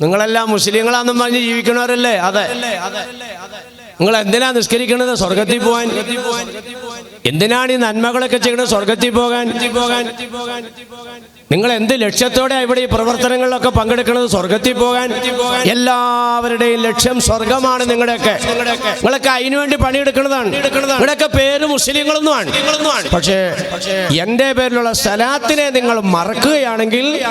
നിങ്ങളെല്ലാം മുസ്ലിങ്ങളാന്നും പറഞ്ഞ് ജീവിക്കണവരല്ലേ അതെ. നിങ്ങൾ എന്തിനാ നിസ്കരിക്കണത് സ്വർഗത്തിൽ പോകാൻ എന്തിനാണ് ഈ നന്മകളൊക്കെ ചെയ്യണത് സ്വർഗത്തിൽ പോകാൻ പോകാൻ. നിങ്ങൾ എന്ത് ലക്ഷ്യത്തോടെ ഇവിടെ ഈ പ്രവർത്തനങ്ങളിലൊക്കെ പങ്കെടുക്കുന്നത്? സ്വർഗത്തിൽ പോകാൻ. എല്ലാവരുടെയും ലക്ഷ്യം സ്വർഗമാണ് നിങ്ങളുടെയൊക്കെ. നിങ്ങളൊക്കെ അതിനുവേണ്ടി പണിയെടുക്കുന്നതാണ്. നിങ്ങളുടെയൊക്കെ പേര് മുസ്ലിങ്ങളൊന്നുമാണ്. പക്ഷേ എന്റെ പേരിലുള്ള സ്ഥലത്തിനെ നിങ്ങൾ മറക്കുകയാണെങ്കിൽ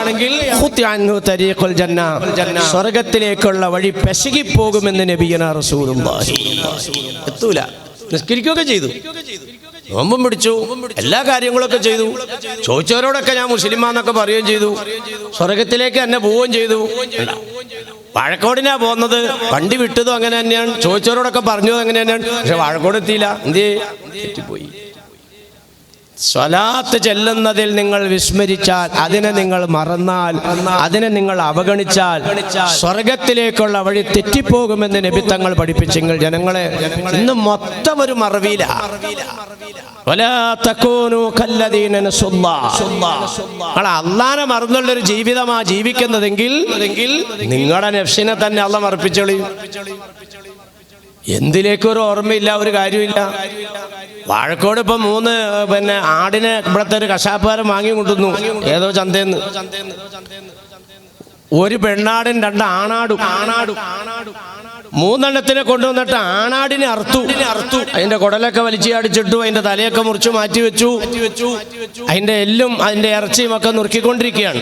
സ്വർഗത്തിലേക്കുള്ള വഴി പെശകി പോകുമെന്ന് നബിയന റസൂലുള്ളാഹി. എത്തൂല. നിസ്കരിക്കുകയൊക്കെ ചെയ്തു. നോമ്പും പിടിച്ചു. എല്ലാ കാര്യങ്ങളൊക്കെ ചെയ്തു. ചോദിച്ചവരോടൊക്കെ ഞാൻ മുസ്ലിമാന്നൊക്കെ പറയുകയും ചെയ്തു. സ്വർഗത്തിലേക്ക് എന്നെ പോവുകയും ചെയ്തു. വാഴക്കോടിനാ പോകുന്നത്. വണ്ടി വിട്ടതും അങ്ങനെ തന്നെയാണ്. ചോദിച്ചവരോടൊക്കെ പറഞ്ഞു അങ്ങനെ തന്നെയാണ്. പക്ഷെ വാഴക്കോട് എത്തിയില്ല. എന്തേ തെറ്റിപ്പോയി. സ്വലാത്ത് ചെല്ലുന്നതിൽ നിങ്ങൾ വിസ്മരിച്ചാൽ അതിനെ നിങ്ങൾ മറന്നാൽ അതിനെ നിങ്ങൾ അവഗണിച്ചാൽ സ്വർഗത്തിലേക്കുള്ള വഴി തെറ്റിപ്പോകുമെന്ന് നബിത്തങ്ങൾ പഠിപ്പിച്ചെങ്കിൽ ജനങ്ങളെ ഇന്ന് മൊത്തം ഒരു നിങ്ങൾ അള്ളാനെ മറന്നുള്ളൊരു ജീവിതമാ ജീവിക്കുന്നതെങ്കിൽ നിങ്ങളുടെ നെഫ്സിനെ തന്നെ അള്ള മറപ്പിച്ചോളി. എന്തിലേക്കൊരു ഓർമ്മയില്ല ഒരു കാര്യമില്ല വാഴക്കോട് ഇപ്പൊ മൂന്ന് പിന്നെ ആടിനെ ഇവിടുത്തെ ഒരു കശാപ്പുകാരൻ വാങ്ങി കൊണ്ടുവന്നു. ഏതോ ചന്തേന്ന്. ഒരു പെണ്ണാടും രണ്ട് ആണാടും. ആണാടും മൂന്നെണ്ണത്തിനെ കൊണ്ടുവന്നിട്ട് ആണാടിനെ അറുത്തു അറുത്തു. അതിന്റെ കുടലൊക്കെ വലിച്ചു അടിച്ചിട്ടു അതിന്റെ തലയൊക്കെ മുറിച്ചു മാറ്റി വെച്ചു. അതിന്റെ എല്ലും അതിന്റെ ഇറച്ചിയും ഒക്കെ നുറുക്കിക്കൊണ്ടിരിക്കുകയാണ്.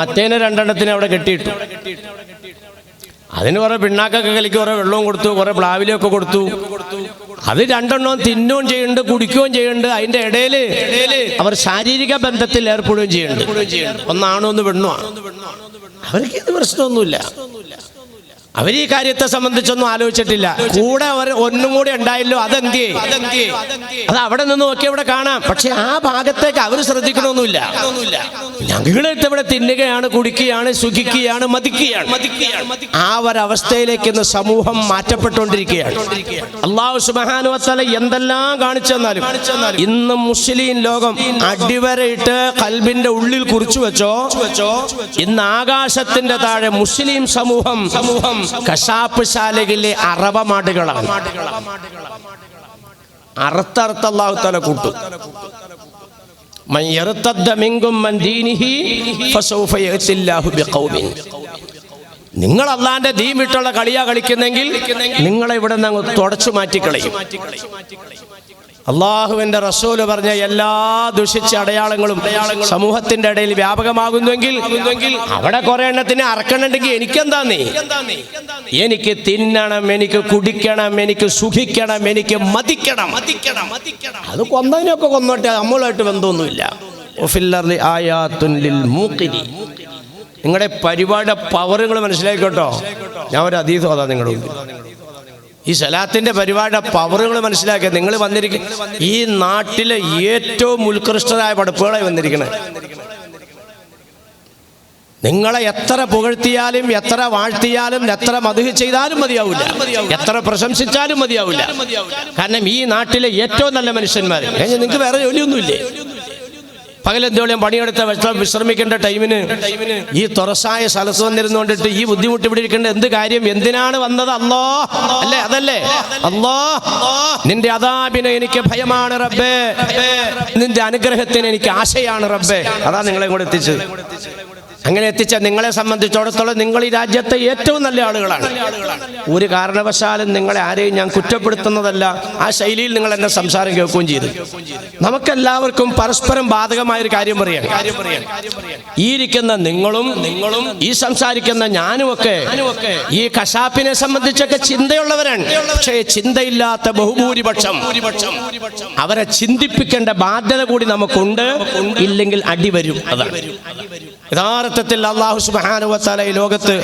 മറ്റേനെ രണ്ടെണ്ണത്തിനെ അവിടെ കെട്ടിയിട്ടു. അതിന് കുറേ പിണ്ണാക്കൊക്കെ കളിക്ക് കുറേ വെള്ളവും കൊടുത്തു കുറേ പ്ലാവിലൊക്കെ കൊടുത്തു. അത് രണ്ടെണ്ണവും തിന്നുകയും ചെയ്യുന്നുണ്ട് കുടിക്കുകയും ചെയ്യുന്നുണ്ട്. അതിന്റെ ഇടയിൽ അവർ ശാരീരിക ബന്ധത്തിൽ ഏർപ്പെടുകയും ചെയ്യുന്നുണ്ട്. ഒന്നാണോ ഒന്ന് പെണ്ണോ അവർക്ക് ഇത് പ്രശ്നമൊന്നുമില്ല. അവർ ഈ കാര്യത്തെ സംബന്ധിച്ചൊന്നും ആലോചിച്ചിട്ടില്ല. കൂടെ അവർ ഒന്നും കൂടി ഉണ്ടായല്ലോ അതെന്തിയേ? അത് അവിടെ നിന്ന് നോക്കി അവിടെ കാണാം. പക്ഷെ ആ ഭാഗത്തേക്ക് അവർ ശ്രദ്ധിക്കണമൊന്നുമില്ല. ഞങ്ങളിട്ട് ഇവിടെ തിന്നുകയാണ് കുടിക്കുകയാണ് സുഖിക്കുകയാണ് മതിക്കുകയാണ്. ആ ഒരവസ്ഥയിലേക്ക് ഇന്ന് സമൂഹം മാറ്റപ്പെട്ടുകൊണ്ടിരിക്കുകയാണ്. അള്ളാഹു സുബാനുവത്തല എന്തെല്ലാം കാണിച്ചു തന്നാലും ഇന്ന് മുസ്ലിം ലോകം അടിവരയിട്ട് കൽബിന്റെ ഉള്ളിൽ കുറിച്ചു വെച്ചോ ഇന്ന് ആകാശത്തിന്റെ താഴെ മുസ്ലിം സമൂഹം സമൂഹം വംശം കശാപ്പ് ശാലയിലെ അറവമാടുകളാണ് അറുത്തറുത്തല്ലാഹു തല കൂട്ടും. നിങ്ങൾ അള്ളാന്റെ ദീൻ വിട്ടുള്ള കളിയാ കളിക്കുന്നെങ്കിൽ നിങ്ങളെ ഇവിടെ നിന്ന് തുടച്ചു മാറ്റിക്കളയും. അള്ളാഹുവിന്റെ റസൂൽ പറഞ്ഞ എല്ലാ ദുഷിച്ച അടയാളങ്ങളും സമൂഹത്തിന്റെ ഇടയിൽ വ്യാപകമാകുന്നുവെങ്കിൽ അവിടെ കുറെ എണ്ണത്തിന് അറക്കണുണ്ടെങ്കിൽ എനിക്കെന്താ നീ എനിക്ക് തിന്നണം എനിക്ക് കുടിക്കണം എനിക്ക് സുഖിക്കണം എനിക്ക് മതിക്കണം. അത് കൊന്നതിനൊക്കെ കൊന്നോട്ടെ നമ്മളായിട്ട് ബന്ധമൊന്നുമില്ല. നിങ്ങളുടെ പരിപാടിയുടെ പവറുകൾ മനസ്സിലാക്കിക്കോട്ടോ ഞാൻ ഒരു അതീതം അതാ നിങ്ങളുടെ ഈ സലാത്തിന്റെ പരിപാടിയുടെ പവറുകൾ മനസ്സിലാക്കുക നിങ്ങൾ വന്നിരിക്കും ഈ നാട്ടിലെ ഏറ്റവും ഉത്കൃഷ്ടരായ പടപ്പുകളായി വന്നിരിക്കണേ. നിങ്ങളെ എത്ര പുകഴ്ത്തിയാലും എത്ര വാഴ്ത്തിയാലും എത്ര മധു ചെയ്താലും മതിയാവില്ല. എത്ര പ്രശംസിച്ചാലും മതിയാവില്ല. കാരണം ഈ നാട്ടിലെ ഏറ്റവും നല്ല മനുഷ്യന്മാർ നിങ്ങൾക്ക് വേറെ ജോലിയൊന്നുമില്ലേ? പകലെന്തോളം പണിയെടുത്ത വിശ്ര- വിശ്രമിക്കേണ്ട ടൈമിന് ഈ തുറസായ സ്ഥലത്ത് വന്നിരുന്നുകൊണ്ടിട്ട് ഈ ബുദ്ധിമുട്ട് ഇവിടെ ഇരിക്കേണ്ട എന്ത് കാര്യം? എന്തിനാണ് വന്നത്? അല്ലോ. അല്ലേ? അതല്ലേ? അല്ലോ. നിന്റെ അതാപിന് എനിക്ക് ഭയമാണ് റബ്ബേ. നിന്റെ അനുഗ്രഹത്തിന് എനിക്ക് ആശയാണ് റബ്ബേ. അതാ നിങ്ങളെ കൂടെ എത്തിച്ചത്. അങ്ങനെ എത്തിച്ച നിങ്ങളെ സംബന്ധിച്ചിടത്തോളം നിങ്ങൾ ഈ രാജ്യത്തെ ഏറ്റവും നല്ല ആളുകളാണ്. ഒരു കാരണവശാലും നിങ്ങളെ ആരെയും ഞാൻ കുറ്റപ്പെടുത്തുന്നതല്ല. ആ ശൈലിയിൽ നിങ്ങൾ എന്നെ സംസാരം കേൾക്കുകയും ചെയ്തു. നമുക്കെല്ലാവർക്കും പരസ്പരം ബാധകമായ ഒരു കാര്യം പറയാം ഈ ഇരിക്കുന്ന നിങ്ങളും നിങ്ങളും ഈ സംസാരിക്കുന്ന ഞാനും ഒക്കെ ഈ കശാപ്പിനെ സംബന്ധിച്ചൊക്കെ ചിന്തയുള്ളവരാണ്. പക്ഷേ ചിന്തയില്ലാത്ത ബഹുഭൂരിപക്ഷം അവരെ ചിന്തിപ്പിക്കേണ്ട ബാധ്യത കൂടി നമുക്കുണ്ട്. ഇല്ലെങ്കിൽ അടിവരും. അതാണ്. യഥാർത്ഥ അർത്ഥത്തിൽ അള്ളാഹു സുബാനുവത്താല ഈ ലോകത്ത്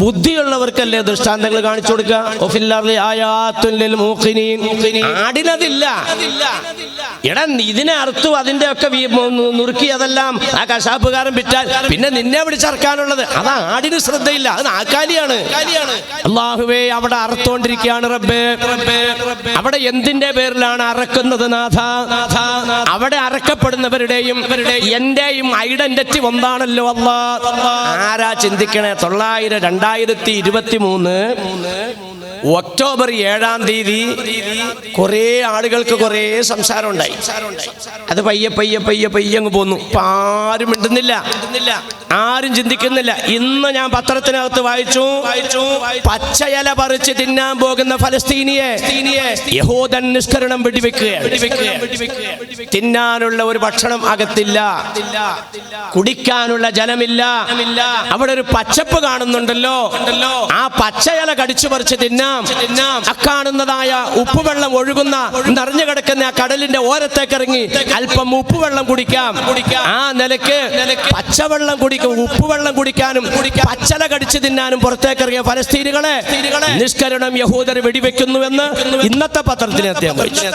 ബുദ്ധിയുള്ളവർക്കല്ലേ ദൃഷ്ടാന്തങ്ങൾ കാണിച്ചു കൊടുക്കുക? എടാ ഇതിനെ അർത്ഥം അതിന്റെ ഒക്കെ നുറുക്കിയതെല്ലാം ആ കശാപ്പുകാരൻ വിറ്റാൽ പിന്നെ നിന്നെ പിടിച്ചറക്കാനുള്ളത് അത് ആടിന് ശ്രദ്ധയില്ല. അത് നാക്കാലിയാണ് അള്ളാഹുവേ അവിടെ അറുത്തോണ്ടിരിക്കുകയാണ് റബ്ബേ. അവിടെ എന്തിന്റെ പേരിലാണ് അറക്കുന്നത് നാഥ? അവിടെ അറക്കപ്പെടുന്നവരുടെയും എന്റെയും ഐഡന്റിറ്റി ഒന്നാണല്ലോ അല്ലാ. ആരാ ചിന്തിക്കണേ? തൊള്ളായിരം രണ്ടായിരത്തി ഇരുപത്തി മൂന്ന് ഒക്ടോബർ ഏഴാം തീയതി കുറേ ആളുകൾക്ക് കുറേ സംസാരം ഉണ്ടായി അത് പയ്യെ പയ്യെ പയ്യെ പയ്യെ അങ്ങ് പോന്നു. ആരും മിണ്ടുന്നില്ല. ആരും ചിന്തിക്കുന്നില്ല. ഇന്ന് ഞാൻ പത്രത്തിനകത്ത് വായിച്ചു പച്ചയല പറിച്ച് തിന്നാൻ പോകുന്ന ഫലസ്തീനിയെ യഹൂദൻ നിഷ്കരണം വെടിവെക്കുകയാണ് തിന്നാനുള്ള ഒരു ഭക്ഷണം അകത്തില്ല. കുടിക്കാനുള്ള ജലമില്ല. അവിടെ ഒരു പച്ചപ്പ് കാണുന്നുണ്ടല്ലോ. ആ പച്ചയല കടിച്ചു പറിച്ച് തിന്നാം തിന്നാം. അക്കാണുന്നതായ ഉപ്പുവെള്ളം ഒഴുകുന്ന നിറഞ്ഞു കിടക്കുന്ന ആ കടലിന്റെ ഓരത്തേക്ക് ഇറങ്ങി അല്പം ഉപ്പുവെള്ളം കുടിക്കാം. ആ നിലയ്ക്ക് പച്ചവെള്ളം കുടിക്കും ഉപ്പുവെള്ളം കുടിക്കാനും പച്ചല കടിച്ചു തിന്നാനും പുറത്തേക്ക് ഇറങ്ങിയ ഫലസ്തീനുകളെ നിഷ്കരണം യഹൂദർ വെടിവെക്കുന്നുവെന്ന് ഇന്നത്തെ വായിച്ചു.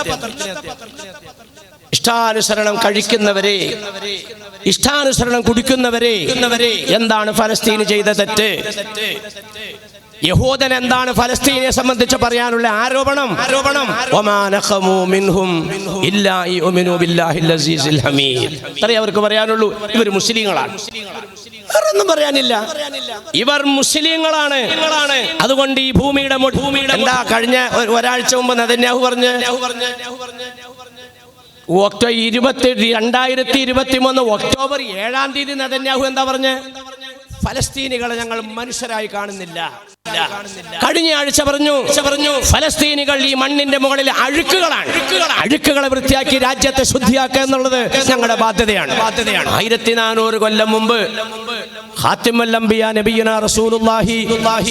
ഇഷ്ടാനുസരണം കഴിക്കുന്നവരെ ഇഷ്ടാനുസരണം കുടിക്കുന്നവരെ എന്താണ് ഫലസ്തീന് ചെയ്ത തെറ്റ്? യഹൂദൻ എന്താണ് ഫലസ്തീനെ സംബന്ധിച്ച് പറയാനുള്ള ആരോപണം? ആരോപണം? അവർക്ക് പറയാനുള്ളൂ. ഇവർ മുസ്ലിങ്ങളാണ്. വേറൊന്നും പറയാനില്ല. ഇവർ മുസ്ലിങ്ങളാണ്. അതുകൊണ്ട് ഈ ഭൂമിയുടെ ഭൂമിയുടെ എന്താ കഴിഞ്ഞ ഒരാഴ്ച മുമ്പ് നദന്യാഹു പറഞ്ഞ്? ഒക്ടോബർ ഇരുപത്തി രണ്ടായിരത്തി ഇരുപത്തി മൂന്ന് ഒക്ടോബർ ഏഴാം തീയതി നദന്യാഹു എന്താ പറഞ്ഞ്? ഫലസ്തീനികളെ ഞങ്ങൾ മനുഷ്യരായി കാണുന്നില്ല. കഴിഞ്ഞ ആഴ്ച പറഞ്ഞു പറഞ്ഞു ഫലസ്തീനികൾ ഈ മണ്ണിന്റെ മുകളിൽ അഴുക്കുകളാണ്. അഴുക്കുകളെ വൃത്തിയാക്കി രാജ്യത്തെ ശുദ്ധിയാക്കുക എന്നുള്ളത് ഞങ്ങളുടെ ബാധ്യതയാണ്. ബാധ്യതയാണ്. ആയിരത്തി നാനൂറ് കൊല്ലം മുമ്പ്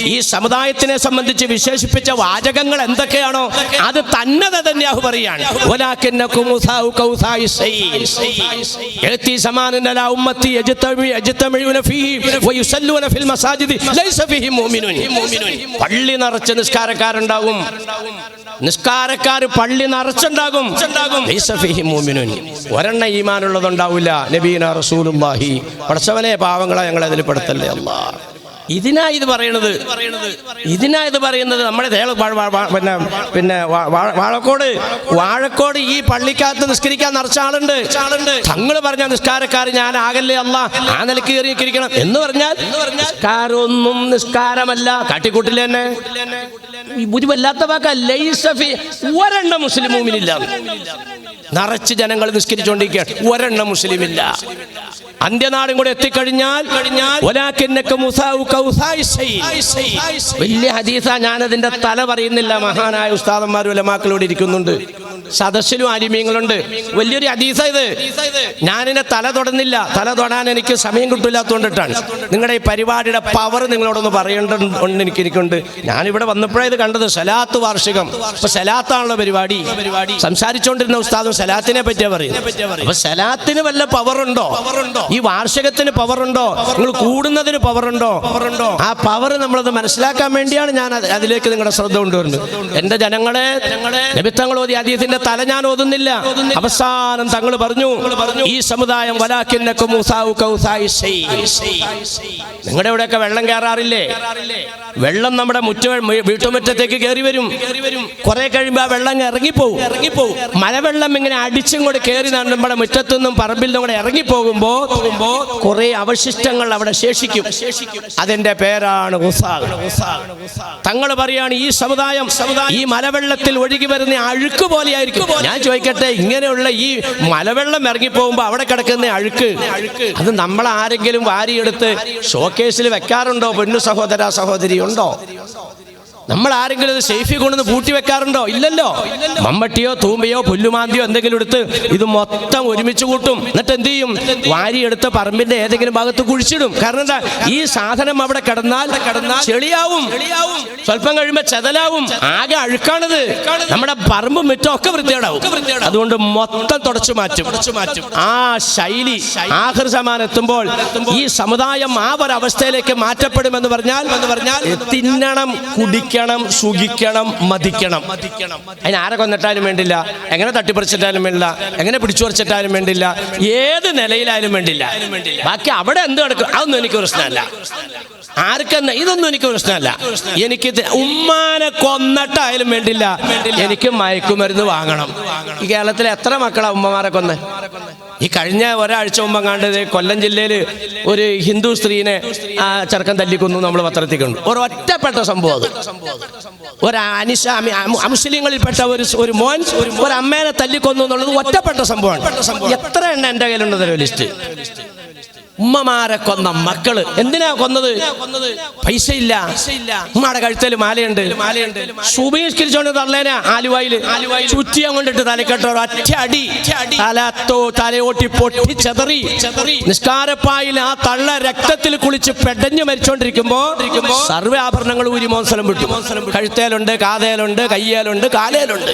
ഈ സമുദായത്തിനെ സംബന്ധിച്ച് വിശേഷിപ്പിച്ച വാചകങ്ങൾ എന്തൊക്കെയാണോ അത് തന്നെ തന്നെയാഹു പറയാണ് പള്ളി നിറച്ച് നിസ്കാരക്കാരുണ്ടാകും. നിസ്കാരക്കാർ പള്ളി നിറച്ചുണ്ടാകും. ഒരെണ്ണ ഈമാനുള്ളതുണ്ടാവില്ല. നബീന റസൂലുള്ളാഹി. പടച്ചവനെ പാവങ്ങളെ ഞങ്ങൾ അതിൽ അല്ല? ഇതിനാ ഇത് പറയണത്. ഇതിനാ ഇത് പറയുന്നത് നമ്മുടെ പിന്നെ പിന്നെ വാഴക്കോട് വാഴക്കോട് ഈ പള്ളിക്കകത്ത് നിസ്കരിക്കാൻ നിറച്ച ആളുണ്ട്. തങ്ങൾ പറഞ്ഞ നിസ്കാരക്കാർ ഞാൻ ആകല്ലേ അല്ല? ആ നിലയ്ക്ക് കയറിയിരിക്കണം എന്ന് പറഞ്ഞാൽ നിസ്കാരമൊന്നും നിസ്കാരമല്ല. കാട്ടിക്കൂട്ടിൽ തന്നെ. വല്ലാത്ത വാക്ക ലൈസഫി ഒരെണ്ണം മുസ്ലിം മൂമിനില്ല നിറച്ച് ജനങ്ങൾ നിസ്കരിച്ചുകൊണ്ടിരിക്കുകയാണ് ഒരെണ്ണം മുസ്ലിമില്ല. അന്ത്യനാടും കൂടെ എത്തിക്കഴിഞ്ഞാൽ. വലിയ ഹദീസ ഞാനതിന്റെ തല പറയുന്നില്ല. മഹാനായ ഉസ്താദന്മാരും ഉലമാക്കളോട് ഇരിക്കുന്നുണ്ട്. സദസ്സിലും അരിമീങ്ങളുണ്ട് വലിയൊരു അതീസ ഇത്. ഞാനിനെ തല തൊടുന്നില്ല. തല തൊടാൻ എനിക്ക് സമയം കിട്ടില്ലാത്തതുകൊണ്ടിട്ടാണ് നിങ്ങളുടെ ഈ പരിപാടിയുടെ പവർ നിങ്ങളോടൊന്ന് പറയേണ്ടതുണ്ട് എനിക്ക് എനിക്കുണ്ട് ഞാനിവിടെ വന്നപ്പോഴേ ഇത് കണ്ടത്. സലാത്ത് വാർഷികം. അപ്പൊ സലാത്താണല്ലോ പരിപാടി. സംസാരിച്ചുകൊണ്ടിരുന്ന ഉസ്താദും സലാത്തിനെ പറ്റിയാ പറയുന്നത്. അപ്പൊ സലാത്തിന് വല്ല പവർ ഉണ്ടോ? ഈ വാർഷികത്തിന് പവറുണ്ടോ നിങ്ങൾ കൂടുന്നതിന് പവറുണ്ടോ ആ പവർ നമ്മളത് മനസ്സിലാക്കാൻ വേണ്ടിയാണ് ഞാൻ അതിലേക്ക് നിങ്ങളുടെ ശ്രദ്ധ കൊണ്ടുവരുന്നത്. എന്റെ ജനങ്ങളെ നബിത്തങ്ങൾ ഓതി അതീതിന്റെ തല ഞാൻ ഓതുന്നില്ല. അവസാനം തങ്ങൾ പറഞ്ഞു ഈ സമുദായം വലാക്കിന്നക്കും. നിങ്ങളുടെ ഇവിടെയൊക്കെ വെള്ളം കയറാറില്ലേ? വെള്ളം നമ്മുടെ മുറ്റ വീട്ടുമുറ്റത്തേക്ക് കയറി വരും. കുറെ കഴിയുമ്പോ ആ വെള്ളം ഇറങ്ങിപ്പോവും. ഇറങ്ങിപ്പോവും മഴവെള്ളം ഇങ്ങനെ അടിച്ചും കൂടെ കയറി നമ്മുടെ മുറ്റത്തു നിന്നും പറമ്പിൽ നിന്നും കൂടെ ഇറങ്ങിപ്പോകുമ്പോ പോകുമ്പോ കുറെ അവശിഷ്ടങ്ങൾ അവിടെ ശേഷിക്കും. അതിന്റെ പേരാണ്. തങ്ങൾ പറയാണ് ഈ സമുദായം ഈ മലവെള്ളത്തിൽ ഒഴുകി വരുന്ന അഴുക്ക് പോലെയായിരിക്കും ഞാൻ ചോദിക്കട്ടെ ഇങ്ങനെയുള്ള ഈ മലവെള്ളം ഇറങ്ങിപ്പോകുമ്പോൾ അവിടെ കിടക്കുന്ന അഴുക്ക് അത് നമ്മൾ ആരെങ്കിലും വാരിയെടുത്ത് ഷോക്കേസിൽ വെക്കാറുണ്ടോ? പെണ്ണു സഹോദര സഹോദരി ഉണ്ടോ? നമ്മൾ ആരെങ്കിലും ഇത് സേഫി കൊണ്ടുവന്ന് പൂട്ടി വെക്കാറുണ്ടോ? ഇല്ലല്ലോ. മമ്മട്ടിയോ തൂമ്പയോ പുല്ലുമാന്തിയോ എന്തെങ്കിലും എടുത്ത് ഇത് മൊത്തം ഒരുമിച്ച് കൂട്ടും. എന്നിട്ട് എന്ത് ചെയ്യും? വാരിയെടുത്ത് പറമ്പിന്റെ ഏതെങ്കിലും ഭാഗത്ത് കുഴിച്ചിടും. കാരണം എന്താ? ഈ സാധനം അവിടെ കിടന്നാൽ കിടന്നാൽ ചെളിയാവും. സ്വല്പം കഴിയുമ്പോ ചെതലാവും. ആകെ അഴുക്കാണിത്. നമ്മുടെ പറമ്പ് മുറ്റം ഒക്കെ വൃത്തികേടാവും. അതുകൊണ്ട് മൊത്തം തുടച്ചു മാറ്റും. ആ ശൈലി ആഹൃ സമാനം എത്തുമ്പോൾ ഈ സമുദായം ആ ഒരു അവസ്ഥയിലേക്ക് മാറ്റപ്പെടുമെന്ന് പറഞ്ഞാൽ തിന്നണം കുടിക്കണം. സുഖിക്കണം മതിക്കണം. അതിന് ആരെ കൊന്നിട്ടാലും വേണ്ടില്ല. എങ്ങനെ തട്ടിപ്പറിച്ചിട്ടാലും വേണ്ടില്ല. എങ്ങനെ പിടിച്ചു പറിച്ചിട്ടാലും വേണ്ടില്ല. ഏത് നിലയിലായാലും വേണ്ടില്ല. ബാക്കി അവിടെ എന്ത് കിടക്കും അതൊന്നും എനിക്ക് പ്രശ്നമല്ല. ആർക്കെന്ന ഇതൊന്നും എനിക്ക് പ്രശ്നമല്ല. എനിക്ക് ഉമ്മാനെ കൊന്നിട്ടായാലും വേണ്ടില്ല. എനിക്ക് മയക്കുമരുന്ന് വാങ്ങണം. ഈ കേരളത്തിലെ എത്ര മക്കളാ ഉമ്മമാരെ കൊന്ന്? ഈ കഴിഞ്ഞ ഒരാഴ്ച മുമ്പ് കണ്ടത് കൊല്ലം ജില്ലയിൽ ഒരു ഹിന്ദു സ്ത്രീനെ ആ ചെറുക്കൻ തല്ലിക്കൊന്നു നമ്മൾ പത്രത്തിൽ കണ്ടു ഒരു ഒറ്റപ്പെട്ട സംഭവം അത്. ഒരു അനിശ മുസ്ലിങ്ങളിൽപ്പെട്ട ഒരു ഒരു മോൻ ഒരു അമ്മേനെ തല്ലിക്കൊന്നു എന്നുള്ളത് ഒറ്റപ്പെട്ട സംഭവമാണ്. എത്ര എണ്ണ എന്റെ കയ്യിലുണ്ടെന്നൊരു ലിസ്റ്റ്? ഉമ്മമാരെ കൊന്ന മക്കൾ. എന്തിനാ കൊന്നത്? പൈസ ഇല്ല ഉമ്മയുടെ കഴുത്തൽ മാലയുണ്ട്. സുബീഷ്കരിച്ചോണ്ട് തള്ളേന ആലുവായിൽ. ചുറ്റി കൊണ്ടിട്ട് തലക്കെട്ടോ ഒറ്റ അടി. തലത്തോ തലയോട്ടി പൊട്ടി ചെതറി. നിസ്കാരപ്പായിൽ ആ തള്ള രക്തത്തിൽ കുളിച്ച് പെടഞ്ഞു മരിച്ചോണ്ടിരിക്കുമ്പോ സർവ ആഭരണങ്ങൾ ഊരി മോൻസലം വിട്ടു. കഴുത്തേലുണ്ട് കാതേലുണ്ട് കയ്യേലുണ്ട് കാലേലുണ്ട്.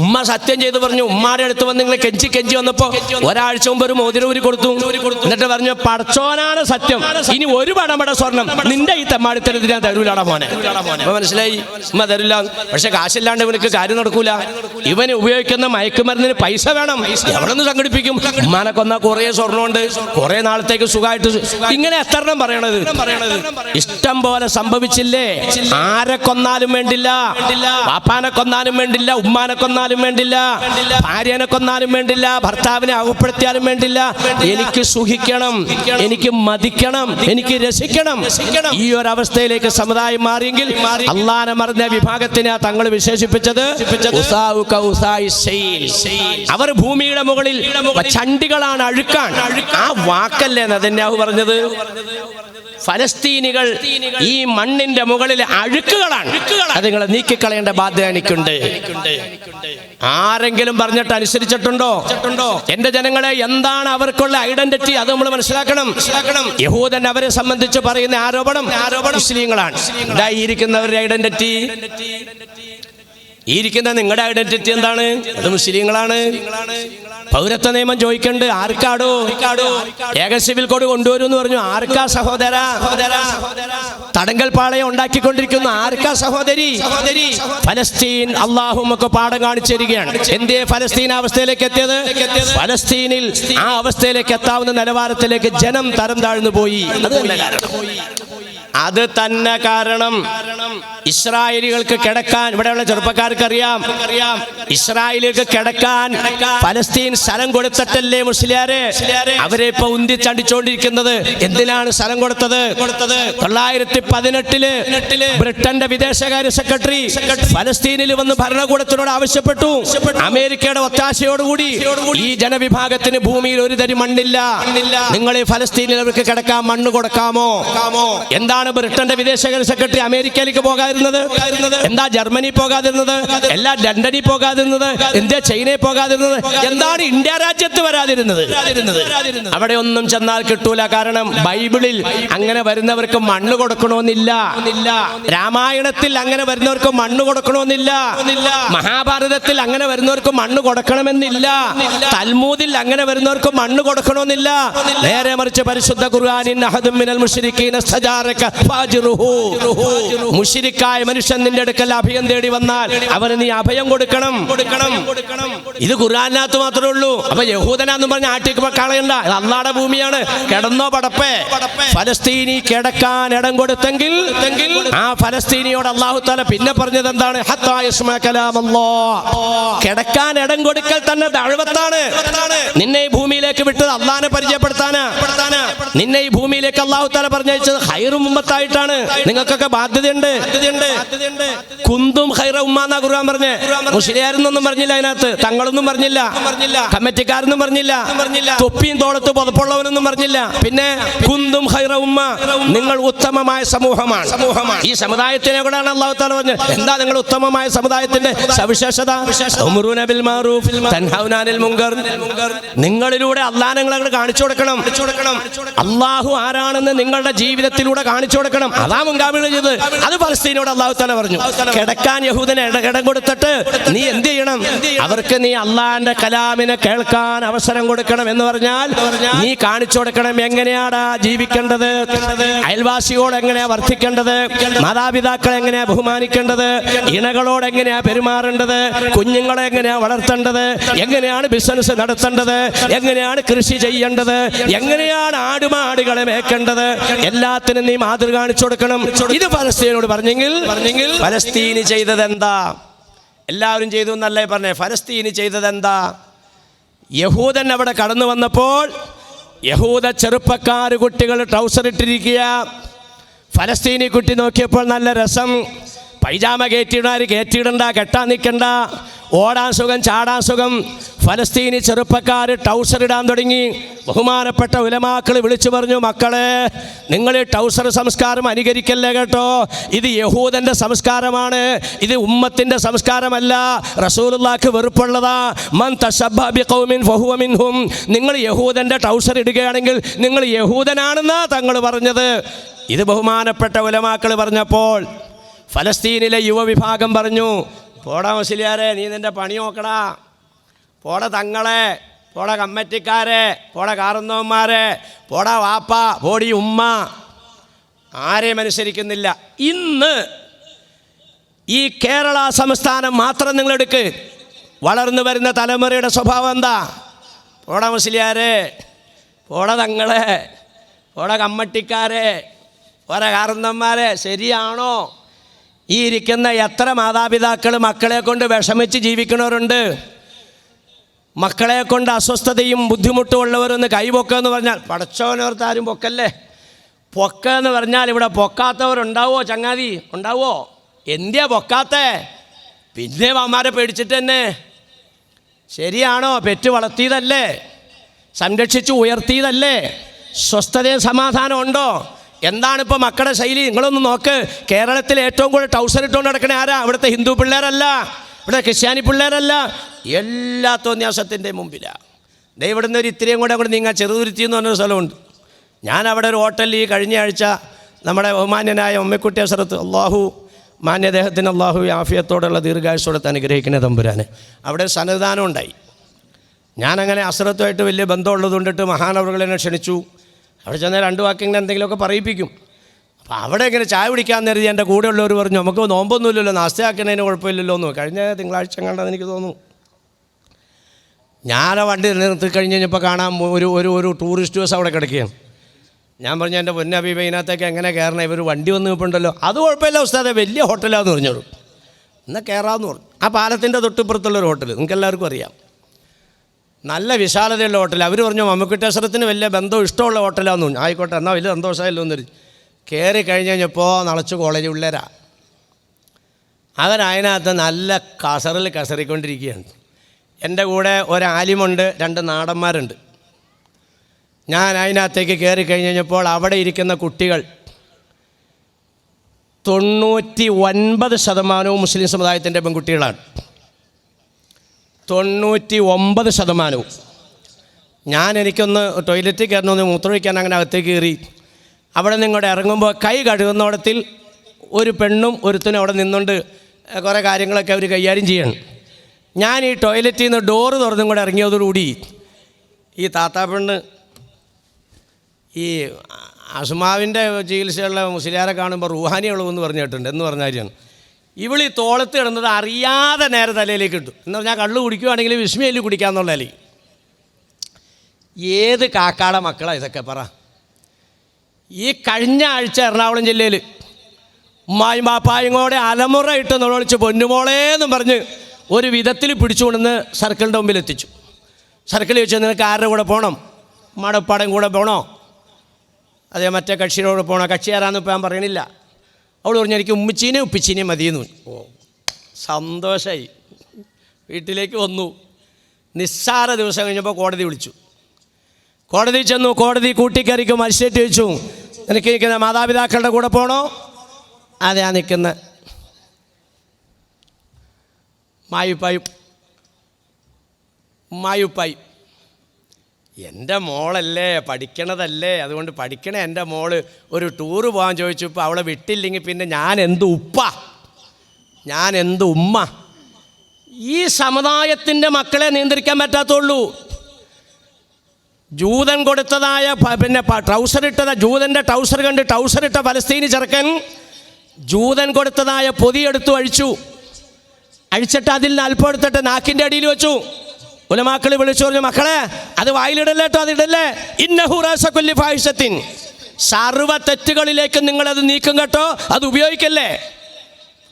ഉമ്മ സത്യം ചെയ്ത് പറഞ്ഞു. ഉമ്മാരെ അടുത്ത് വന്ന് നിങ്ങൾ കെഞ്ചി കെഞ്ചി വന്നപ്പോ ഒരാഴ്ച മുമ്പ് ഒരു മോതിരൂരി കൊടുത്തു. എന്നിട്ട് പറഞ്ഞു പടച്ചോനാണ് സത്യം. ഇനി ഒരു പടമട സ്വർണം. നിന്റെ ഈ തെമ്മാടിത്തരത്തിൽ ഞാൻ തരൂലാടാ മോനെ. മനസ്സിലായി? ഉമ്മ തരില്ല പക്ഷെ കാശില്ലാണ്ട് ഇവനക്ക് കാര്യം നടക്കൂല. ഇവന് ഉപയോഗിക്കുന്ന മയക്കുമരുന്നിന് പൈസ വേണം. എവിടെ നിന്ന് സംഘടിപ്പിക്കും? ഉമ്മാനെ കൊന്ന കുറെ സ്വർണമുണ്ട് കുറെ നാളത്തേക്ക് സുഖമായിട്ട് ഇങ്ങനെ എത്ര എണ്ണം പറയണത്. ഇഷ്ടം പോലെ സംഭവിച്ചില്ലേ? ആരെ കൊന്നാലും വേണ്ടില്ല. പാപ്പാനെ കൊന്നാലും വേണ്ടില്ല. ഉമ്മാനെ കൊന്നാലും വേണ്ടില്ല. ഭാര്യനെ കൊന്നാലും വേണ്ടില്ല. ഭർത്താവിനെ അകപ്പെടുത്തിയാലും വേണ്ടില്ല. എനിക്ക് സുഖിക്കണം എനിക്ക് മതിക്കണം. എനിക്ക് രസിക്കണം. ഈ ഒരു അവസ്ഥയിലേക്ക് സമുദായം മാറിയെങ്കിൽ അള്ളാനെ മറിഞ്ഞ വിഭാഗത്തിനെ തങ്ങൾ വിശേഷിപ്പിച്ചത്. അവർ ഭൂമിയുടെ മുകളിൽ ചണ്ടികളാണ് അഴുക്കാൻ. ആ വാക്കല്ലേ നദന്യാഹു പറഞ്ഞത്? ഫലസ്തീനികൾ ഈ മണ്ണിന്റെ മുകളിൽ അഴുക്കുകളാണ്. അത് നിങ്ങൾ നീക്കിക്കളയേണ്ട ബാധ്യത എനിക്കുണ്ട്. ആരെങ്കിലും പറഞ്ഞിട്ട് അനുസരിച്ചിട്ടുണ്ടോ? എന്റെ ജനങ്ങളെ എന്താണ് അവർക്കുള്ള ഐഡന്റിറ്റി അത് നമ്മൾ മനസ്സിലാക്കണം. യഹൂദൻ അവരെ സംബന്ധിച്ച് പറയുന്ന ആരോപണം ആരോപണം മുസ്ലിങ്ങളാണ്. ഇരിക്കുന്നവരുടെ ഐഡന്റിറ്റി ഇരിക്കുന്ന നിങ്ങളുടെ ഐഡന്റിറ്റി എന്താണ്? അത് മുസ്ലിങ്ങളാണ്. പൗരത്വ നിയമം ചോദിക്കണ്ട് ആർക്കാടോ? ഏക സിവിൽ കോഡ് കൊണ്ടുവരും എന്ന് പറഞ്ഞു. ആർക്കാ സഹോദര? തടങ്കൽ പാളയം ഉണ്ടാക്കിക്കൊണ്ടിരിക്കുന്ന ആർക്കാ സഹോദരി? ഫലസ്തീൻ അള്ളാഹും ഒക്കെ പാഠം കാണിച്ചു തരികയാണ് എന്തേ ഫലസ്തീൻ അവസ്ഥയിലേക്ക് എത്തിയത്? ഫലസ്തീനിൽ ആ അവസ്ഥയിലേക്ക് എത്താവുന്ന നിലവാരത്തിലേക്ക് ജനം തരം താഴ്ന്നു പോയി. അത് തന്നെ കാരണം അത് തന്നെ കാരണം ഇസ്രായേലികൾക്ക് കിടക്കാൻ ഇവിടെയുള്ള ചെറുപ്പക്കാർക്ക് അറിയാം ഇസ്രായേലികൾക്ക് കിടക്കാൻ പലസ്തീൻ സ്ഥലം കൊടുത്തിട്ടല്ലേ മുസ്ലിയാരെ? അവരെ ഇപ്പൊ ഉന്തിച്ചടിച്ചോണ്ടിരിക്കുന്നത്. എന്തിനാണ് സ്ഥലം കൊടുത്തത്? തൊള്ളായിരത്തി പതിനെട്ടിൽ ബ്രിട്ടന്റെ വിദേശകാര്യ സെക്രട്ടറി ഫലസ്തീനിൽ വന്ന് ഭരണകൂടത്തിനോട് ആവശ്യപ്പെട്ടു. അമേരിക്കയുടെ ഒത്താശയോടുകൂടി ഈ ജനവിഭാഗത്തിന് ഭൂമിയിൽ ഒരു തരി മണ്ണില്ല. നിങ്ങൾ ഫലസ്തീനിൽ അവർക്ക് കിടക്കാൻ മണ്ണ് കൊടുക്കാമോ? എന്താണ് ബ്രിട്ടന്റെ വിദേശകാര്യ സെക്രട്ടറി അമേരിക്കയിലേക്ക് പോകാതിരുന്നത്? എന്താ ജർമ്മനി പോകാതിരുന്നത്? എല്ലാ ലണ്ടനിൽ പോകാതിരുന്നത്? ഇന്ത്യ ചൈനയിൽ പോകാതിരുന്നത്? എന്താണ് ഇന്ത്യ രാജ്യത്ത് വരാതിരുന്നത്? അവിടെ ഒന്നും ചെന്നാൽ കിട്ടൂല. കാരണം ബൈബിളിൽ അങ്ങനെ വരുന്നവർക്ക് മണ്ണ് കൊടുക്കണമെന്നില്ല. രാമായണത്തിൽ അങ്ങനെ വരുന്നവർക്ക് മണ്ണ് കൊടുക്കണമെന്നില്ല. മഹാഭാരതത്തിൽ അങ്ങനെ വരുന്നവർക്ക് മണ്ണ് കൊടുക്കണമെന്നില്ല. തൽമൂതിൽ അങ്ങനെ വരുന്നവർക്ക് മണ്ണ് കൊടുക്കണമെന്നില്ല. നേരെ മറിച്ച് പരിശുദ്ധ ഖുർആനിൻ അഹദും മിനൽ മുശ്രിക്കീന സജാറക ഫാജിറുഹു. മുശ്രിക്കായ മനുഷ്യൻ നിന്റെ അടുക്കൽ അഭയം തേടി വന്നാൽ അവന് നീ അഭയം കൊടുക്കണം. കൊടുക്കണം. ഇത് ഖുർആനകത്ത് മാത്രമേ ഉള്ളൂ. അപ്പൊ യഹൂദനാന്ന് പറഞ്ഞ ആട്ടിക്ക് കളയണ്ട. ഇത് അള്ളാടെ ഭൂമിയാണ്. കിടന്നോ പടപ്പേ. ഫലസ്തീനി കിടക്കാൻ ഇടം കൊടുത്തെങ്കിൽ ആ ഫലസ്തീനിയോട് അള്ളാഹു താല പിന്നെ പറഞ്ഞത് എന്താണ്. കിടക്കാൻ ഇടം കൊടുക്കൽ തന്നെ ദഴവത്താണ്. നിന്നെ ഈ ഭൂമിയിലേക്ക് വിട്ടത് അള്ളാനെ പരിചയം പരിചയപ്പെടുത്താനാ. നിന്നെ ഈ ഭൂമിയിലേക്ക് അള്ളാഹു താല പറഞ്ഞയച്ചത് ഹൈറും ഉമ്മത്തായിട്ടാണ് നിങ്ങൾക്കൊക്കെ ബാധ്യതയുണ്ട്. കുന്തും ഹൈറ ഉമ്മ എന്നാ ഖുർആൻ പറഞ്ഞ്. മുസ്ലിയാരെന്നൊന്നും പറഞ്ഞില്ല അതിനകത്ത്. തങ്ങളൊന്നും പറഞ്ഞില്ല. കമ്മിറ്റിക്കാരൊന്നും പറഞ്ഞില്ല. തൊപ്പിയും തോളത്ത് പുതപ്പുള്ളവനൊന്നും പറഞ്ഞില്ല. പിന്നെ കുന്തും ഹൈറ ഉമ്മ നിങ്ങൾ ഉത്തമമായ സമൂഹമാണ്. സമൂഹമാണ്. ഈ സമുദായത്തിനെ കൂടെയാണ് അള്ളാഹു താല പറഞ്ഞത്. എന്താ നിങ്ങൾ ഉത്തമമായ സമുദായത്തിന്റെ സവിശേഷത. നിങ്ങളിലൂടെ അള്ളാഹ് നിങ്ങളെ കാണിച്ചു കൊടുക്കണം. അള്ളാഹു ആരാണെന്ന് നിങ്ങളുടെ ജീവിതത്തിലൂടെ കാണിച്ചു കൊടുക്കണം. അതാ മുൻഗാമികൾ ചെയ്തത്. അത് പലസ്തീനോട് അള്ളാഹു തല പറഞ്ഞു. കിടക്കാൻ യഹൂദനെ ഇട- ഇടം കൊടുത്തിട്ട് നീ എന്ത് ചെയ്യണം? അവർക്ക് നീ അള്ളാന്റെ കലാമിനെ കേൾക്കാൻ അവസരം കൊടുക്കണം എന്ന് പറഞ്ഞാൽ നീ കാണിച്ചു കൊടുക്കണം എങ്ങനെയാടാ ജീവിക്കേണ്ടത്? അയൽവാസിയോട് എങ്ങനെയാ വർദ്ധിക്കേണ്ടത് മാതാപിതാക്കളെ എങ്ങനെയാ ബഹുമാനിക്കേണ്ടത്? ഇണകളോട് എങ്ങനെയാ പെരുമാറേണ്ടത്? കുഞ്ഞുങ്ങളെ എങ്ങനെയാ വളർത്തേണ്ടത്? എങ്ങനെയാണ് ബിസിനസ് നടത്തേണ്ടത്? എങ്ങനെയാണ് കൃഷി ചെയ്യേണ്ടത്? എങ്ങനെയാണ് ആടുമാടുകളെ മേക്കേണ്ടത്? എല്ലാത്തിനും നീ മാതൃക കാണിച്ചു കൊടുക്കണം. ഇത് ഫലസ്തീനോട് പറഞ്ഞെങ്കിൽ പറഞ്ഞെങ്കിൽ ഫലസ്തീന് ചെയ്തത് എന്താ എല്ലാവരും ചെയ്തു എന്നല്ലേ പറഞ്ഞേ? ഫലസ്തീന് ചെയ്തത് എന്താ യഹൂദൻ അവിടെ കടന്നു വന്നപ്പോൾ യഹൂദ ചെറുപ്പക്കാർ കുട്ടികൾ ട്രൗസർ ഇട്ടിരിക്കുക ഫലസ്തീനി കുട്ടി നോക്കിയപ്പോൾ നല്ല രസം. പൈജാമ കയറ്റിയിടാൻ കയറ്റിയിടണ്ട കെട്ടാൻ നിൽക്കണ്ട. ഓടാൻ സുഖം ചാടാൻ സുഖം. ഫലസ്തീനി ചെറുപ്പക്കാർ ടൗസർ ഇടാൻ തുടങ്ങി. ബഹുമാനപ്പെട്ട ഉലമാക്കൾ വിളിച്ചു പറഞ്ഞു മക്കളെ നിങ്ങൾ ടൗസർ സംസ്കാരം അനുകരിക്കല്ലേ കേട്ടോ? ഇത് യഹൂദന്റെ സംസ്കാരമാണ്. ഇത് ഉമ്മത്തിന്റെ സംസ്കാരമല്ല. റസൂലുള്ളാക്ക് വെറുപ്പുള്ളതാ. മൻ തശബ്ബഹ കൗമിൻ ഫഹുവ മിൻഹും. നിങ്ങൾ യഹൂദന്റെ ടൗസർ ഇടുകയാണെങ്കിൽ നിങ്ങൾ യഹൂദനാണെന്നാ തങ്ങൾ പറഞ്ഞത്. ഇത് ബഹുമാനപ്പെട്ട ഉലമാക്കൾ പറഞ്ഞപ്പോൾ ഫലസ്തീനിലെ യുവവിഭാഗം പറഞ്ഞു പോടാ മുസ്ലിയാരെ നീ നിന്റെ പണി നോക്കടാ. പോട തങ്ങളെ പോട കമ്മറ്റിക്കാരെ പോട കാറുന്നവന്മാരെ പോട വാപ്പ പോടി ഉമ്മ. ആരെയും അനുസരിക്കുന്നില്ല. ഇന്ന് ഈ കേരള സംസ്ഥാനം മാത്രം നിങ്ങളെടുക്ക്. വളർന്നു വരുന്ന തലമുറയുടെ സ്വഭാവം എന്താ? പോട മുസ്ലിയാരെ പോട തങ്ങളെ പോട കമ്മട്ടിക്കാരെ പോട കാറുന്നന്മാരെ ശരിയാണോ? ഈ ഇരിക്കുന്ന എത്ര മാതാപിതാക്കൾ മക്കളെ കൊണ്ട് വിഷമിച്ച് ജീവിക്കുന്നവരുണ്ട്? മക്കളെ കൊണ്ട് അസ്വസ്ഥതയും ബുദ്ധിമുട്ടും ഉള്ളവരൊന്ന് എന്ന് പറഞ്ഞാൽ പടച്ചോനോർത്ത് ആരും പൊക്കല്ലേ? പൊക്ക എന്ന് പറഞ്ഞാൽ ഇവിടെ പൊക്കാത്തവരുണ്ടാവോ ചങ്ങാതി? ഉണ്ടാവോ? എന്തിയാ പൊക്കാത്തേ? പിന്നെ അമ്മമാരെ പേടിച്ചിട്ട് തന്നെ. ശരിയാണോ? പെറ്റ് വളർത്തിയതല്ലേ? സംരക്ഷിച്ചു ഉയർത്തിയതല്ലേ? സ്വസ്ഥതയും സമാധാനം ഉണ്ടോ? എന്താണ് ഇപ്പോൾ മക്കളുടെ ശൈലി? നിങ്ങളൊന്ന് നോക്ക്. കേരളത്തിൽ ഏറ്റവും കൂടുതൽ ടൗസർ ഇട്ടുകൊണ്ട് നടക്കണ ആരാ? അവിടുത്തെ ഹിന്ദു പിള്ളേരല്ല. ഇവിടെ ക്രിസ്ത്യാനി പിള്ളേരല്ല. എല്ലാ തോന്നിയാസത്തിന്റെ മുമ്പിലാണ് ദേ ഇവിടുന്ന് ഒരു ഇത്രയും കൂടെ അങ്ങോട്ട് നീങ്ങാൻ ചെറുതുരുത്തി എന്ന് പറഞ്ഞൊരു സ്ഥലമുണ്ട്. ഞാൻ അവിടെ ഒരു ഹോട്ടലിൽ കഴിഞ്ഞ ആഴ്ച നമ്മുടെ ബഹുമാന്യനായ ഉമ്മക്കുട്ടി അസറത്ത് അള്ളാഹു മാന്യദേഹത്തിന് അള്ളാഹു ആഫിയത്തോടുള്ള ദീർഘായുസോടെ അനുഗ്രഹിക്കുന്ന തമ്പുരാന്. അവിടെ സന്നിധാനം ഉണ്ടായി ഞാനങ്ങനെ അസറത്തുമായിട്ട് വലിയ ബന്ധമുള്ളത് കൊണ്ടിട്ട് മഹാനവറുകളെന്നെ ക്ഷണിച്ചു. അവിടെ ചെന്നാൽ രണ്ട് വാക്കിങ്ങനെ എന്തെങ്കിലുമൊക്കെ പറയിപ്പിക്കും. അപ്പോൾ അവിടെ ഇങ്ങനെ ചായ കുടിക്കാൻ നേരത്തെ എന്റെ കൂടെയുള്ളവർ പറഞ്ഞു നമുക്ക് നോമ്പൊന്നുമില്ലല്ലോ നാസ്തയാക്കുന്നതിന് കുഴപ്പമില്ലല്ലോ എന്ന് കഴിഞ്ഞ തിങ്കളാഴ്ച കണ്ടെന്ന് എനിക്ക് തോന്നുന്നു. ഞാൻ ആ വണ്ടി നിർത്തി കഴിഞ്ഞ് കഴിഞ്ഞപ്പോൾ കാണാൻ ഒരു ഒരു ഒരു ടൂറിസ്റ്റ് ബസ് അവിടെ കിടക്കുകയാണ്. ഞാൻ പറഞ്ഞു എന്റെ പൊന്നബീബ ഇതിനകത്തേക്ക് എങ്ങനെ കയറണം? ഇവർ വണ്ടി വന്ന് നിൽപ്പുണ്ടല്ലോ. അത് കുഴപ്പമില്ല ഉസ്താദെ വലിയ ഹോട്ടലാന്ന് പറഞ്ഞോളൂ. എന്നാൽ കയറാമെന്ന് പറഞ്ഞു. ആ പാലത്തിന്റെ തൊട്ടിപ്പുറത്തുള്ളൊരു ഹോട്ടൽ നിങ്ങൾക്ക് എല്ലാവർക്കും അറിയാം. നല്ല വിശാലതയുള്ള ഹോട്ടൽ അവർ പറഞ്ഞു മമ്മക്കുട്ടേശ്വരത്തിന് വലിയ ബന്ധം ഇഷ്ടമുള്ള ഹോട്ടലാന്ന് പറഞ്ഞു. ആയിക്കോട്ടെ എന്നാൽ വലിയ സന്തോഷമായല്ലോ എന്ന് പറഞ്ഞു. കയറി കഴിഞ്ഞ് കഴിഞ്ഞപ്പോൾ നളച്ച് കോളേജ് പിള്ളേരാ. അവരതിനകത്ത് നല്ല കസറിൽ കസറിക്കൊണ്ടിരിക്കുകയാണ്. എന്റെ കൂടെ ഒരാലിമുണ്ട് രണ്ട് നാടന്മാരുണ്ട്. ഞാൻ അതിനകത്തേക്ക് കയറി കഴിഞ്ഞ് കഴിഞ്ഞപ്പോൾ അവിടെ ഇരിക്കുന്ന കുട്ടികൾ തൊണ്ണൂറ്റി ഒൻപത് ശതമാനവും മുസ്ലിം സമുദായത്തിന്റെ പെൺകുട്ടികളാണ്. തൊണ്ണൂറ്റി ഒമ്പത് ശതമാനവും. ഞാൻ എനിക്കൊന്ന് ടോയ്ലറ്റിൽ കയറണമെന്ന് മൂത്രമൊഴിക്കാൻ അങ്ങനെ അകത്തേക്ക് കയറി. അവിടെ നിങ്ങളുടെ ഇറങ്ങുമ്പോൾ കൈ കഴുകുന്നോടത്തിൽ ഒരു പെണ്ണും ഒരുത്തനും അവിടെ നിന്നുകൊണ്ട് കുറേ കാര്യങ്ങളൊക്കെ അവർ കൈകാര്യം ചെയ്യണം. ഞാൻ ഈ ടോയ്ലറ്റിൽ നിന്ന് ഡോറ് തുറന്നും കൂടെ ഇറങ്ങിയതോടുകൂടി ഈ താത്താ പെണ്ണ് ഈ അസുമാവിന്റെ ചികിത്സയുള്ള മുസ്ലിയാരെ കാണുമ്പോൾ റുഹാനിയുള്ളതെന്ന് പറഞ്ഞു കേട്ടിട്ടുണ്ട് എന്ന് പറഞ്ഞ കാര്യമാണ്. ഇവൾ ഈ തോളത്ത് കിടന്നത് അറിയാതെ നേരെ തലയിലേക്ക് ഇട്ടു. എന്ന് പറഞ്ഞാൽ കള്ളു കുടിക്കുവാണെങ്കിൽ വിസ്മയല്ലി കുടിക്കാന്നുള്ള നിലയിൽ. ഏത് കാക്കാടെ മക്കളാണ് ഇതൊക്കെ പറ. ഈ കഴിഞ്ഞ ആഴ്ച എറണാകുളം ജില്ലയിൽ ഉമ്മായും ബാപ്പായും കൂടെ അലമുറ ഇട്ട് നിലവിളിച്ച് പൊന്നുമോളേന്നും പറഞ്ഞ് ഒരു വിധത്തിൽ പിടിച്ചുകൊണ്ടെന്ന് സർക്കിളിന്റെ മുമ്പിൽ എത്തിച്ചു. സർക്കിളിൽ വെച്ച് നിനക്ക് ആരുടെ കൂടെ പോകണം ഉമ്മയുടെ ഉപ്പാടേയും കൂടെ പോകണോ അതേ മറ്റേ കക്ഷിയോട് പോകണോ കക്ഷി ആരാന്ന് ഇപ്പം ഞാൻ പറയണില്ല. അവൾ പറഞ്ഞു എനിക്ക് ഉമ്മച്ചീനെ ഉപ്പിച്ചീനെ മതിയെന്നു ഓ. സന്തോഷമായി വീട്ടിലേക്ക് വന്നു. നിസ്സാര ദിവസം കഴിഞ്ഞപ്പോൾ കോടതി വിളിച്ചു. കോടതി ചെന്നു കോടതി കൂട്ടിക്കറിക്ക് മജിസ്ട്രേറ്റ് ചോദിച്ചു നിനക്ക് നിൽക്കുന്ന മാതാപിതാക്കളുടെ കൂടെ പോണോ? അതെ ആ നിൽക്കുന്ന. മായുപ്പായും മായുപ്പായും എന്റെ മോളല്ലേ പഠിക്കണതല്ലേ. അതുകൊണ്ട് പഠിക്കണ എന്റെ മോൾ. ഒരു ടൂറ് പോകാൻ ചോദിച്ചപ്പോൾ അവളെ വിട്ടില്ലെങ്കിൽ പിന്നെ ഞാൻ എന്ത് ഉപ്പ? ഞാൻ എന്ത് ഉമ്മ? ഈ സമുദായത്തിന്റെ മക്കളെ നിയന്ത്രിക്കാൻ പറ്റാത്തുള്ളൂ. ജൂതൻ കൊടുത്തതായ പിന്നെ ട്രൗസർ ഇട്ടത്. ജൂതന്റെ ട്രൗസർ കണ്ട് ട്രൗസർ ഇട്ട ഫലസ്തീനി ചെറുക്കൻ ജൂതൻ കൊടുത്തതായ പൊതി എടുത്തു അഴിച്ചു. അഴിച്ചിട്ട് അതിൽ നിന്ന് അല്പം എടുത്തിട്ട് നാക്കിന്റെ അടിയിൽ വെച്ചു. ഉലമാക്കൾ വിളിച്ചു പറഞ്ഞു മക്കളെ അത് വായിലിടല്ലേ കേട്ടോ അതിടല്ലേ ഇന്നഹുറാസക്കൊല്ലി ഫാഹിഷത്തിൻ. സർവ തെറ്റുകളിലേക്ക് നിങ്ങൾ അത് നീക്കും കേട്ടോ അത് ഉപയോഗിക്കല്ലേ?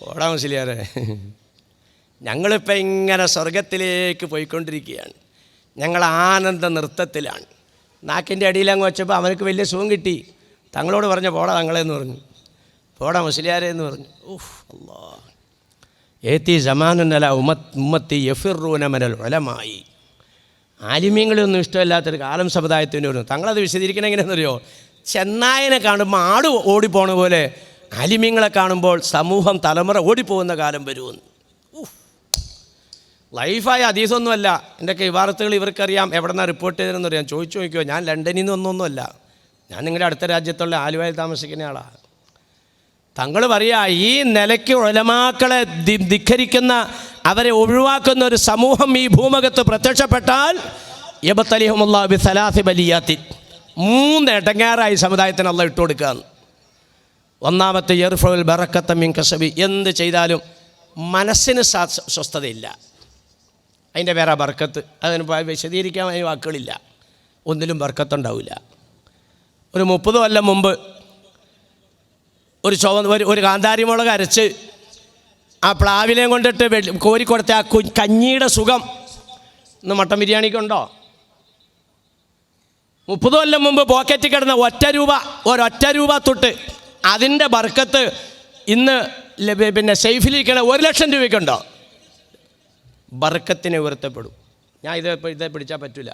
ഓടാ മുസ്ലിയാരെ ഞങ്ങളിപ്പോൾ ഇങ്ങനെ സ്വർഗത്തിലേക്ക് പോയിക്കൊണ്ടിരിക്കുകയാണ്. ഞങ്ങൾ ആനന്ദ നൃത്തത്തിലാണ്. നാക്കിന്റെ അടിയിൽ അങ്ങ് വെച്ചപ്പോൾ അവനക്ക് വലിയ സുഖം കിട്ടി. തങ്ങളോട് പറഞ്ഞ പോടാ തങ്ങളെന്ന് പറഞ്ഞു. പോടാ മുസ്ലിയാരെ എന്ന് പറഞ്ഞു. ഓഹ് അല്ലാ. ഏത്തി ജമാനല്ല ഉമത് ഉമ്മത്തി യഫിറൂന മനൽ ഒലമായി ആലിമ്യങ്ങളൊന്നും ഇഷ്ടമില്ലാത്തൊരു കാലം സമുദായത്തിന് ഒരു തങ്ങളത് വിശദീകരിക്കണം എങ്ങനെയാണെന്നറിയോ? ചെന്നായനെ കാണുമ്പോൾ ആട് ഓടിപ്പോണ പോലെ ആലിമ്യങ്ങളെ കാണുമ്പോൾ സമൂഹം തലമുറ ഓടിപ്പോകുന്ന കാലം വരുമെന്ന്. ലൈഫായ അതീസൊന്നുമല്ല. എന്റെ കൈവാർത്തകൾ ഇവർക്കറിയാം? എവിടെ റിപ്പോർട്ട് ചെയ്തതെന്ന് അറിയാം ചോദിച്ചു നോക്കിയോ ഞാൻ ലണ്ടനിൽ നിന്ന് ഒന്നൊന്നുമല്ല ഞാൻ നിങ്ങളുടെ അടുത്ത രാജ്യത്തുള്ള ആലുവയിൽ താമസിക്കുന്ന ആളാണ് തങ്ങൾ പറയാ ഈ നിലയ്ക്ക് ഒലമാക്കളെ ധിഖരിക്കുന്ന അവരെ ഒഴിവാക്കുന്ന ഒരു സമൂഹം ഈ ഭൂമുഖത്ത് പ്രത്യക്ഷപ്പെട്ടാൽ യബത്തലിഹമുല്ലാബി സലാഹി ബലിയാത്തി. മൂന്ന് എടങ്ങാറായി സമുദായത്തിന് അള്ള ഇട്ട് കൊടുക്കുകയാണ്. ഒന്നാമത്തെ യർഫുൽ ബറക്കത്തമ്മിൻ കസബി. എന്ത് ചെയ്താലും മനസ്സിന് സ്വസ്ഥതയില്ല. അതിന്റെ പേരാ ബർക്കത്ത്. അതിന് വിശദീകരിക്കാൻ അതിന് വാക്കുകളില്ല. ഒന്നിലും ബർക്കത്തുണ്ടാവില്ല. ഒരു മുപ്പത് കൊല്ലം മുമ്പ് ഒരു ചോ ഒരു ഒരു കാന്താരി മുളക് അരച്ച് ആ പ്ലാവിലേയും കൊണ്ടിട്ട് കോരി കോരിക്കൊടുത്ത ആ കു കഞ്ഞിയുടെ സുഖം. ഇന്ന് മട്ടൻ ബിരിയാണിക്കുണ്ടോ മുപ്പത് കൊല്ലം മുമ്പ് പോക്കറ്റിൽ കിടന്ന ഒറ്റ രൂപ ഒരൊറ്റ രൂപ തൊട്ട് അതിന്റെ ബർക്കത്ത് ഇന്ന് പിന്നെ സേഫിലിരിക്കണ ഒരു ലക്ഷം രൂപയ്ക്കുണ്ടോ? ബർക്കത്തിനെ ഉയർത്തപ്പെടും. ഞാൻ ഇത് ഇതേ പിടിച്ചാൽ പറ്റില്ല